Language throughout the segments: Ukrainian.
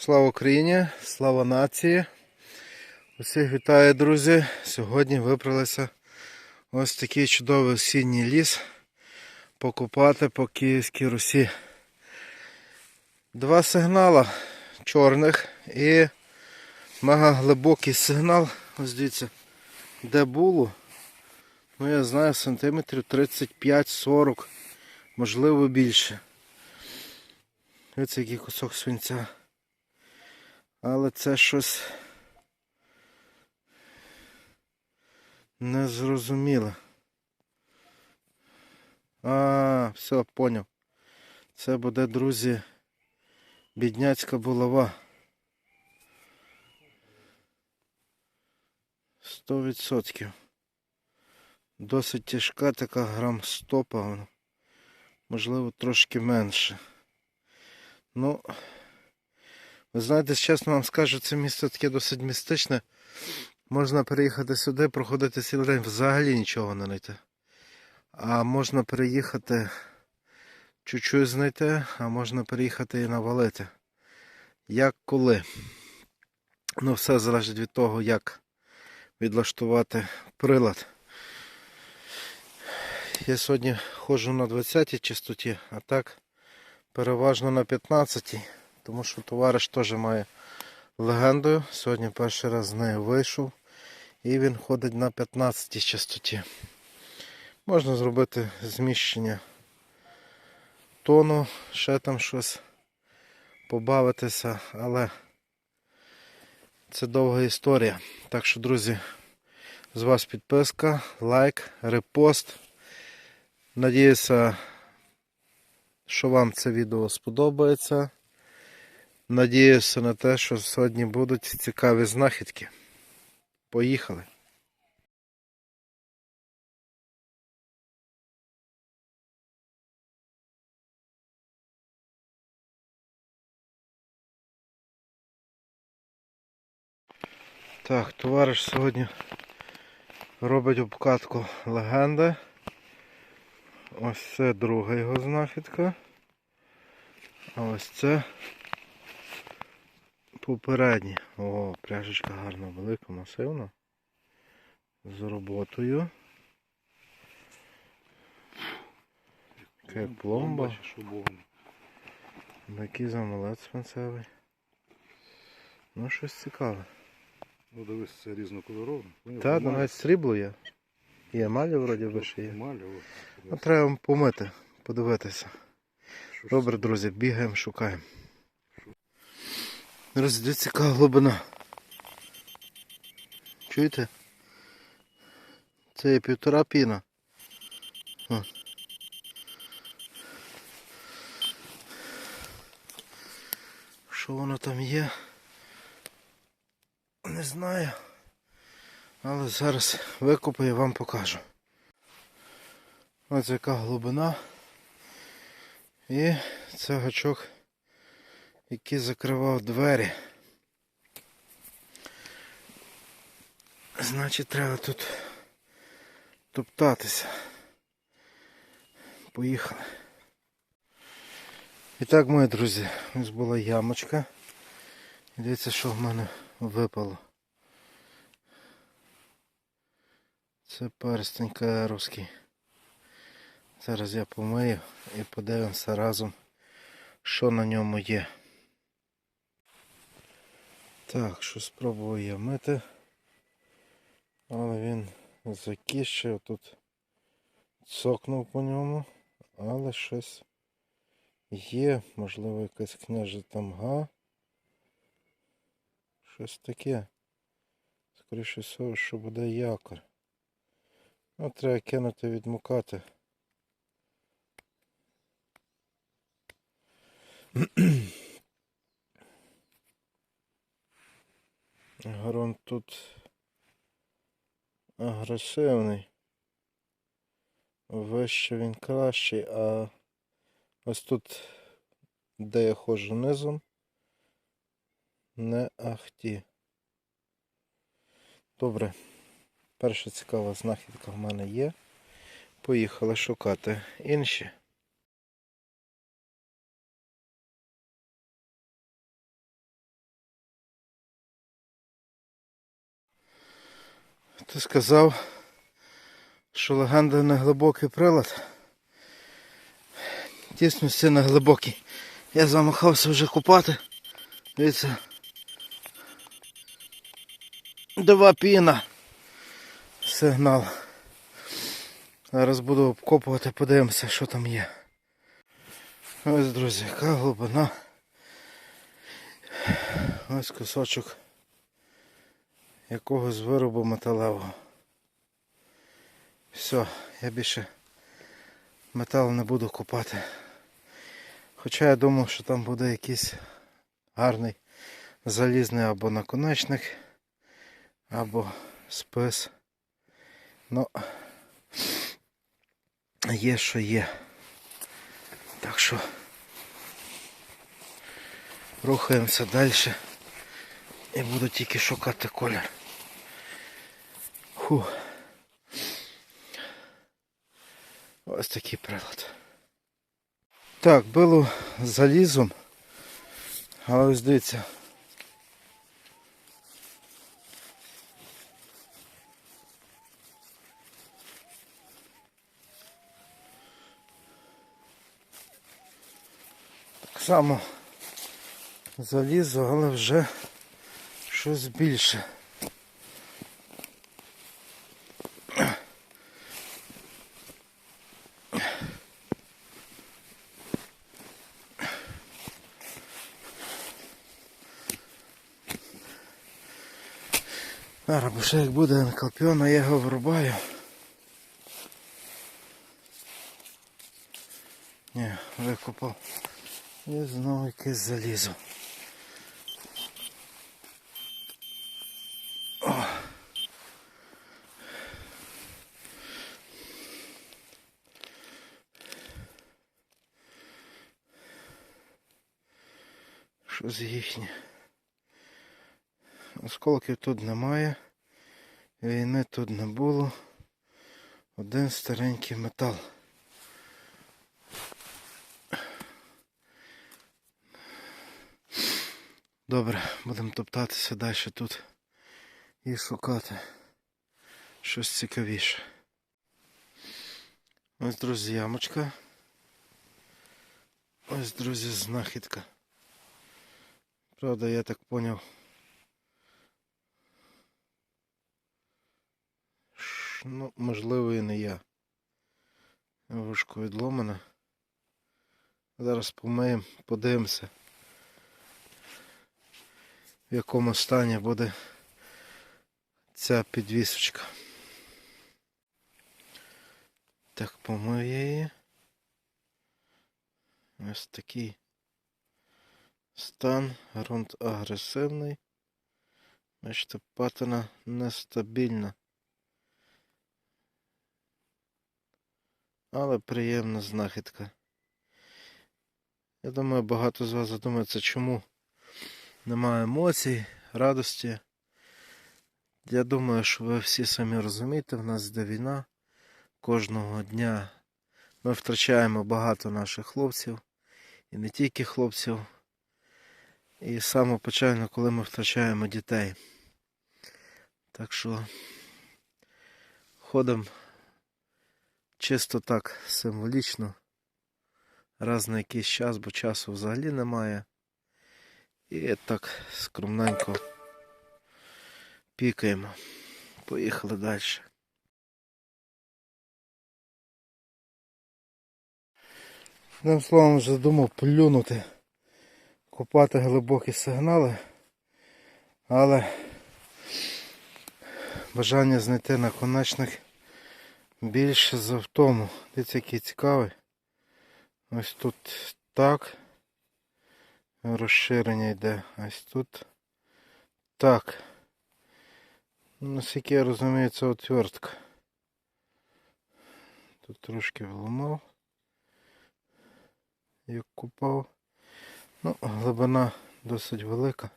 Слава Україні, слава нації. Усіх вітаю, друзі. Сьогодні вибралися ось такий чудовий осінній ліс покупати по Київській Русі. Два сигнала чорних і мега глибокий сигнал. Ось дивіться, де було. Ну я знаю, сантиметрів 35-40, можливо більше. Ось який кусок свинця. Але це щось незрозуміле. А, все, поняв. Це буде, друзі, бідняцька булава. Сто відсотків. Досить тяжка така грам 100, певно. Можливо, трошки менше. Ну, ви знаєте, чесно вам скажу, це місто таке досить містичне. Можна приїхати сюди, проходити цілий день, взагалі нічого не знайти. А можна приїхати чуть-чуть знайти, а можна приїхати і навалити. Як коли. Ну, все залежить від того, як відлаштувати прилад. Я сьогодні ходжу на 20-й частоті, а так переважно на 15-й. Тому що товариш теж має легенду. Сьогодні перший раз з нею вийшов. І він ходить на 15 частоті. Можна зробити зміщення тону, ще там щось побавитися, але це довга історія. Так що, друзі, з вас підписка, лайк, репост. Надіюся, що вам це відео сподобається. Надіюся на те, що сьогодні будуть цікаві знахідки. Поїхали. Так, товариш сьогодні робить обкатку легенди. Ось це друга його знахідка. А ось це попередні. О, пряжечка гарна, велика, масивна. З роботою. Яка пломба. Бачиш, убогом. Такий замолець свинцевий. Ну, щось цікаве. Ну дивись, це різнокольорове. Поняв? Та, навіть срібло є. І емалі вроді би ще є. Ну, треба помити, подивитися. Добре, друзі, бігаємо, шукаємо. Друзі, дивіться, яка глибина. Чуєте? Це є півтора піна. Що воно там є? Не знаю. Але зараз викопаю і вам покажу. Ось яка глибина. І це гачок, який закривав двері. Значить, треба тут топтатися. Поїхали. І так, мої друзі, ось була ямочка. І дивіться, що в мене випало. Це перстень каеровський. Зараз я помию і подивимося разом, що на ньому є. Так, що спробував я мити. Але він закіщив тут цокнув по ньому, але щось є, можливо якась княжа тамга. Щось таке. Скоріше всього, що буде якор. Ну, треба кинути відмукати. Грунт тут агресивний. Вище він кращий, а ось тут, де я ходжу низом, не ахті. Добре. Перша цікава знахідка в мене є. Поїхали шукати інші. Ти сказав, що легенда не глибокий прилад. Все не глибокий. Я замахався вже купати. Дивіться. Два піна. Сигнал. Зараз буду обкопувати, подивимося, що там є. Ось, друзі, яка глибина. Ось кусочок якогось виробу металевого. Все, я більше метал не буду купати. Хоча я думав, що там буде якийсь гарний залізний або наконечник, або спис. Ну, є що є. Так що рухаємося далі і буду тільки шукати колір. Фу. Ось такий прилад. Так, було залізом. Але ось дивіться. Так само залізо, але вже щось більше. Зараз, бо ще як буде накалпіон, я його врубаю. Ні, викопав. І знову якесь залізо. Що з їхнє? Осколків тут немає. Війни тут не було. Один старенький метал. Добре, будемо топтатися далі тут і шукати щось цікавіше. Ось, друзі, ямочка. Ось, друзі, знахідка. Правда, я так поняв. Ш- Ну, можливо, і не я. Вушко відломане. Зараз помиємо, подивимося в якому стані буде ця підвісочка. Так, помию я її. Ось такий стан, ґрунт агресивний. Бачите, патина нестабільна. Але приємна знахідка. Я думаю, багато з вас задумається, чому немає емоцій, радості. Я думаю, що ви всі самі розумієте, в нас йде війна. Кожного дня ми втрачаємо багато наших хлопців. І не тільки хлопців. І саме печально, коли ми втрачаємо дітей. Так що ходимо чисто так символічно. Раз на якийсь час, бо часу взагалі немає. І так скромненько пікаємо. Поїхали далі. Одним словом, вже думав плюнути, копати глибокі сигнали, але бажання знайти наконечник більше за в тому. Дивіться, який цікавий. Ось тут так розширення йде. Ось тут. Так. Наскільки я розумію, це отвертка. Тут трошки вламав. Як купав. Ну, глибина досить велика.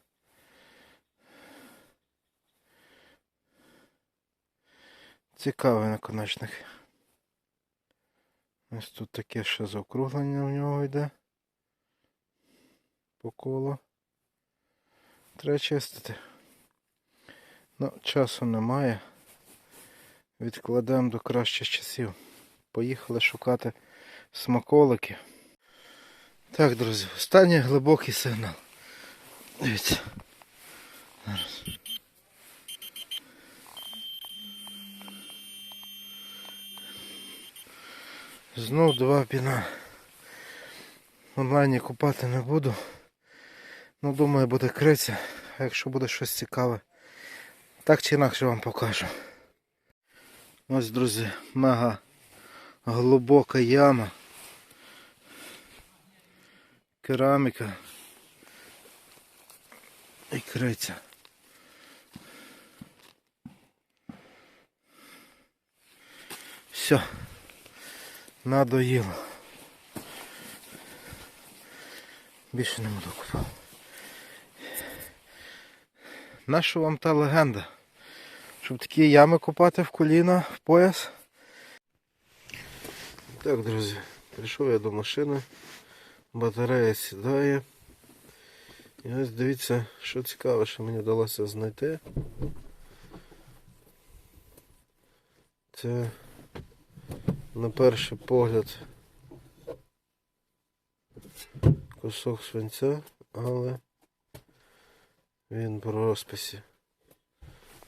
Цікавий наконечник. Ось тут таке ще заокруглення в нього йде по колу. Треба чистити. Ну, часу немає. відкладемо до кращих часів. Поїхали шукати смаколики. Так, друзі, останній глибокий сигнал. Дивіться. Зараз. Знов два піна. Онлайні купати не буду. Ну, думаю, буде криця. А якщо буде щось цікаве, так чи інакше вам покажу. Ось, друзі, мега глибока яма. Кераміка. І криця. Все. Надоїло. Більше не буду купати. Наша вам та легенда? Щоб такі ями копати в коліна, в пояс. Так, друзі, прийшов я до машини. Батарея сідає. І ось дивіться, що цікаве, що мені вдалося знайти. Це на перший погляд кусок свинця, але він по розписі.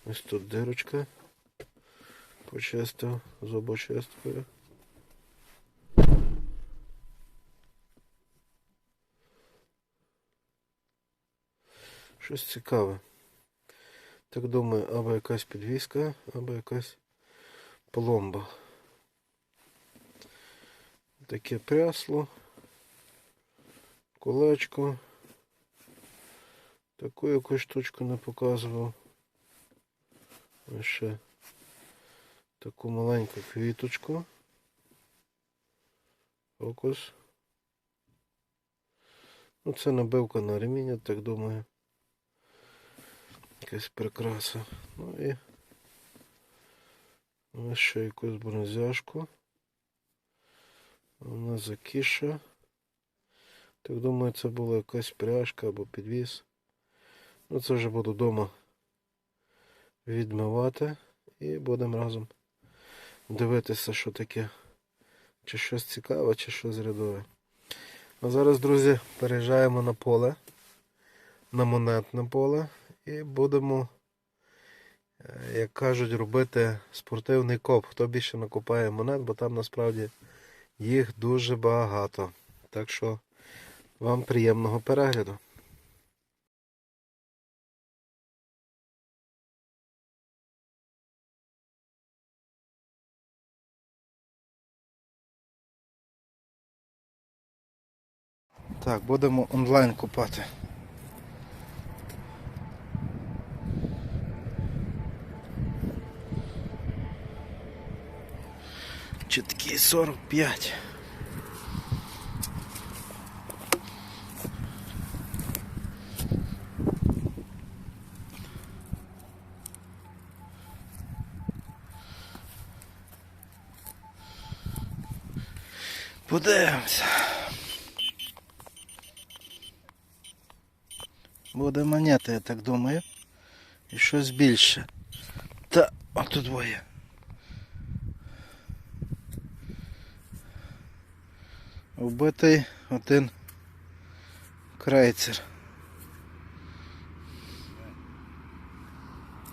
Ось тут дирочка. Почистив зубочисткою. Щось цікаве. Так думаю, або якась підвіска, або якась пломба. Таке прясло, кулачко. Таку якусь штучку не показував. Ще таку маленьку квіточку. Фокус. Ну це набивка на ремінь, я так думаю. Якась прикраса. Ну і ще якусь бронзяшку. Вона закіша. Так думаю, це була якась пряжка або підвіз. Ну це вже буду вдома відмивати і будемо разом дивитися, що таке. Чи щось цікаве, чи щось рядове. А зараз, друзі, переїжджаємо на поле, на монетне поле і будемо, е, як кажуть, робити спортивний коп. Хто більше накопає монет, бо там насправді їх дуже багато. Так що вам приємного перегляду. Так, будемо онлайн купати. Чіткі 45. Подивимося. Буде монета, я так думаю. І щось більше. Та, отут двоє. Вбитий один крейцер.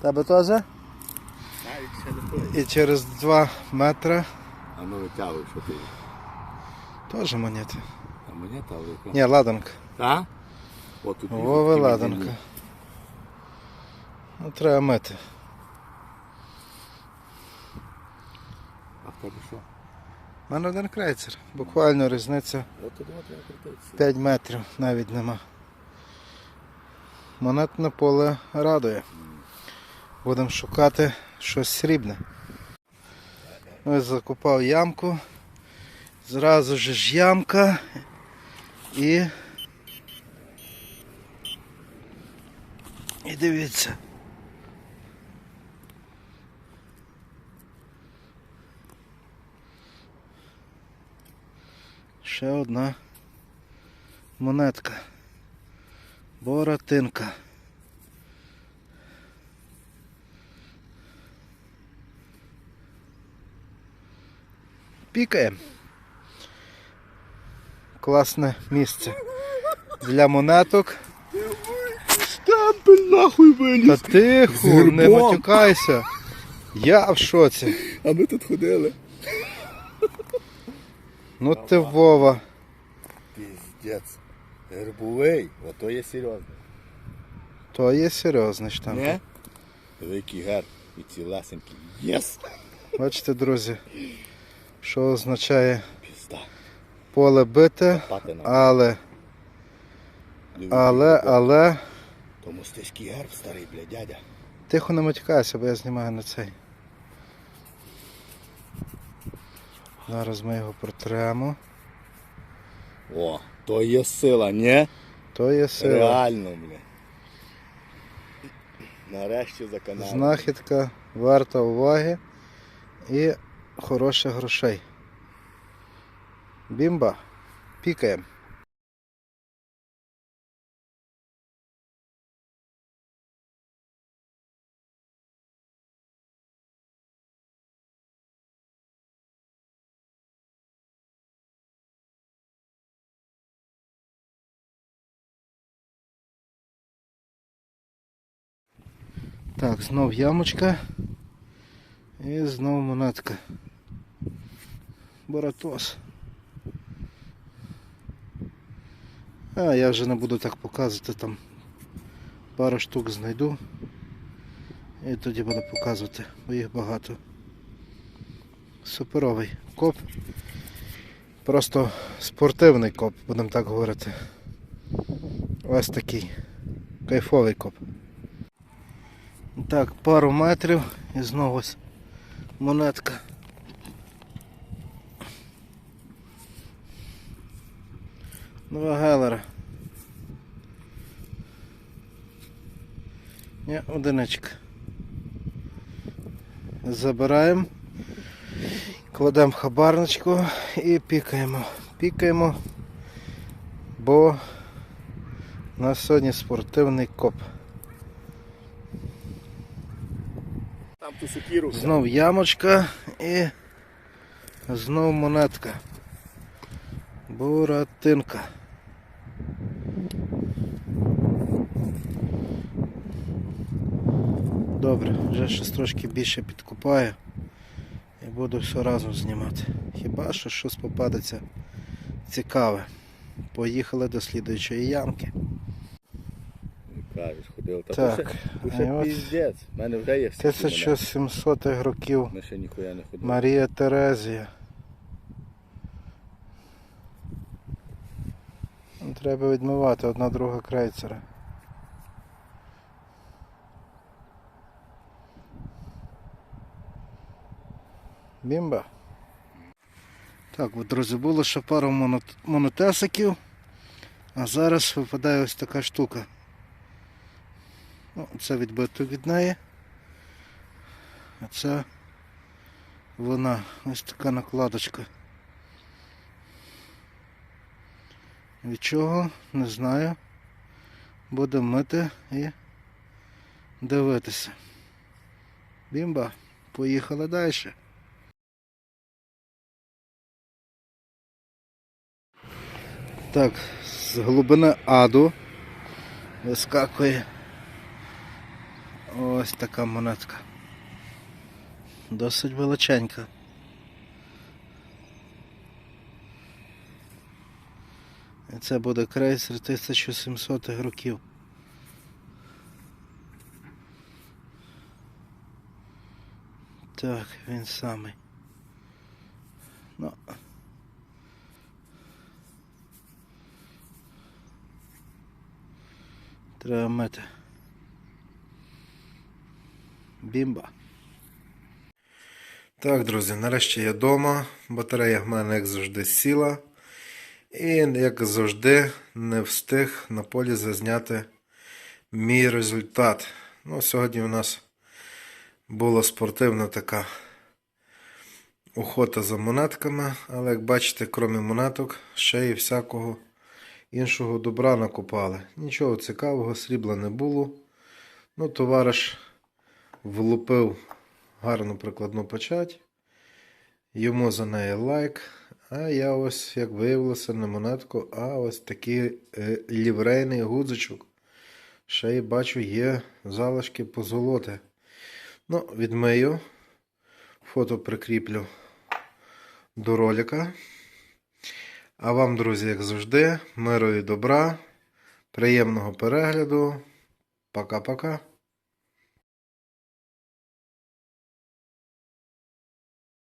Тебе теж? І через 2 метри А ну витягуй, що ти. теж монети. А монета, яка? Ні, ладанка. Та? От тут їх Вова ладанка. Ну, треба мити. А в тебе що? У мене один крейцер. Буквально різниця От туди от треба крутитися. 5 метрів навіть нема. Монетне поле радує. Будемо шукати щось срібне. Ось закопав ямку. Зразу ж ямка і. І дивіться. Ще одна монетка. Боратинка. Пікаємо. Класне місце для монеток. Штампель нахуй виліз. Та тихо, не матюкайся. Я в шоці. А ми тут ходили. Ну ти Вова. Піздець. Гербовий, ото є серйозно. То є серйозний штамп. Не? Великий герб і ці цілесенький. Єс! Бачите, друзі, що означає Пізда. поле бите, але, але, але. Тому стежкий герб старий, бля, дядя. Тихо не матюкайся, бо я знімаю на цей. Зараз ми його протремо. О, то є сила, ні? То є сила. Реально, блін. Нарешті за канал. Знахідка варта уваги і хороших грошей. Бімба. Пікаємо. Так, знов ямочка. І знов монетка. Боратос. А, я вже не буду так показувати там. Пару штук знайду. І тоді буду показувати, бо їх багато. Суперовий коп. Просто спортивний коп, будемо так говорити. Ось такий. Кайфовий коп. Так, пару метрів і знову ось монетка. Два гелера. Ні, одиничка. Забираємо, кладемо хабарничку і пікаємо. Пікаємо, бо у нас сьогодні спортивний коп. Там ту сукіру. Знов ямочка і знов монетка. Буратинка. Добре, вже щось трошки більше підкупаю і буду все разом знімати. Хіба що щось попадеться цікаве. Поїхали до слідуючої ямки. Кажеш, ходив. Та Так, от піздець. У мене вже є всі ці 1700 років. Ми ще ніхуя не ходили. Марія Терезія. Треба відмивати одна друга крейцера. Бімба. Так, от, друзі, було ще пару монотесиків, а зараз випадає ось така штука. Ну, це відбито від неї. А це вона ось така накладочка. Від чого? Не знаю. Будемо мити і дивитися. Бімба, поїхали далі. Так, з глибини аду вискакує ось така монетка. Досить величенька. І це буде крейсер 1700 років. Так, він самий. Ну. Треба мити. Бімба. Так, друзі, нарешті я вдома. Батарея в мене, як завжди, сіла. І, як завжди, не встиг на полі зазняти мій результат. Ну, сьогодні у нас була спортивна така охота за монетками, але як бачите, крім монеток, ще й всякого іншого добра накопали. Нічого цікавого, срібла не було. Ну, товариш влупив гарну прикладну печать. Йому за неї лайк. А я ось, як виявилося, не монетку, а ось такий е, ліврейний гудзичок. Ще й бачу, є залишки позолоти. Ну, відмию. Фото прикріплю до ролика. А вам, друзі, як завжди, миру і добра, приємного перегляду. Пока-пока.